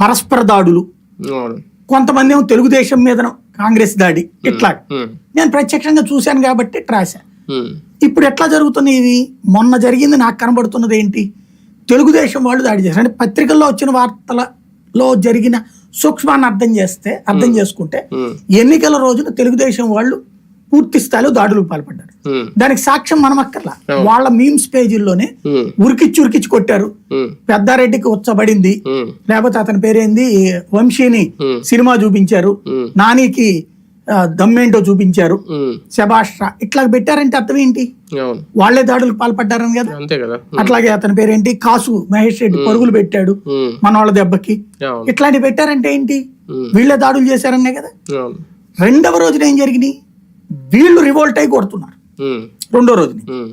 పరస్పర దాడులు. కొంతమంది ఏమో తెలుగుదేశం మీద కాంగ్రెస్ దాడి ఇట్లా నేను ప్రత్యక్షంగా చూశాను కాబట్టి రాశా. ఇప్పుడు ఎట్లా జరుగుతుంది ఇది? మొన్న జరిగింది నాకు కనబడుతున్నది ఏంటి? తెలుగుదేశం వాళ్ళు దాడి చేశారు. అంటే పత్రికల్లో వచ్చిన వార్తలలో జరిగిన సూక్ష్మాన్ని అర్థం చేస్తే అర్థం చేసుకుంటే ఎన్నికల రోజున తెలుగుదేశం వాళ్ళు పూర్తి స్థాయిలో దాడులకు పాల్పడ్డారు. దానికి సాక్ష్యం మనం అక్కర్లా వాళ్ళ మీమ్స్ పేజీల్లోనే ఉరికిచ్చి ఉరికిచ్చి కొట్టారు. పెద్దారెడ్డికి ఉచ్చబడింది. లేకపోతే అతని పేరేంది? వంశీని. సినిమా చూపించారు. నానికి దమ్మేంటో చూపించారు. శబాష్ట్రా ఇట్లా పెట్టారంటే అర్థం ఏంటి? వాళ్ళే దాడులకు పాల్పడ్డారని కదా? అంతే కదా. అట్లాగే అతని పేరేంటి? కాసు మహేష్ రెడ్డి పరుగులు పెట్టాడు మన వాళ్ళ దెబ్బకి. ఇట్లాంటివి పెట్టారంటే ఏంటి. వీళ్ళే దాడులు చేశారనే కదా? రెండవ రోజున ఏం జరిగినాయి? వీళ్ళు రివోల్ట్ అయి కొడుతున్నారు. రెండో రోజుని. ఉమ్,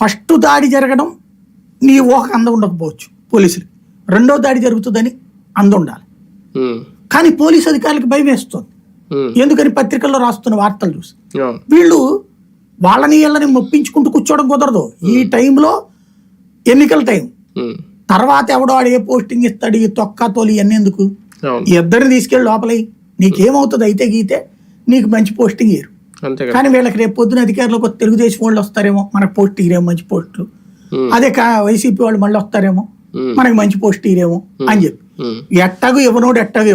ఫస్ట్ దాడి జరగడం నీ ఊహకు అంద ఉండకపోవచ్చు పోలీసులు రెండో దాడి జరుగుతుందని అంద ఉండాలి. కానీ పోలీసు అధికారులకు భయం వేస్తుంది. ఎందుకని పత్రికల్లో రాస్తున్న వార్తలు చూసి. వీళ్ళు వాళ్ళని వీళ్ళని మొప్పించుకుంటూ కూర్చోవడం కుదరదు. ఈ టైంలో ఎన్నికల టైం. తర్వాత ఎవడో వాడు ఏ పోస్టింగ్ ఇస్తాడు ఈ తొక్క తోలి ఇవన్నీ ఎందుకు? ఇద్దరిని తీసుకెళ్ళి లోపలై. నీకేమవుతుంది అయితే గీతే నీకు మంచి పోస్టింగ్ ఇయ్యరు. కానీ వీళ్ళకి రేపు పొద్దున అధికారులకు తెలుగుదేశం వాళ్ళు వస్తారేమో మనకు పోస్ట్ ఇయ్యరేమో మంచి పోస్టులు. అదే కా వైసీపీ వాళ్ళు మళ్ళీ వస్తారేమో మనకి మంచి పోస్ట్ ఇయ్యరేమో అని చెప్పి. ఎట్టాగు ఇవ్వనోడు ఎట్టాగు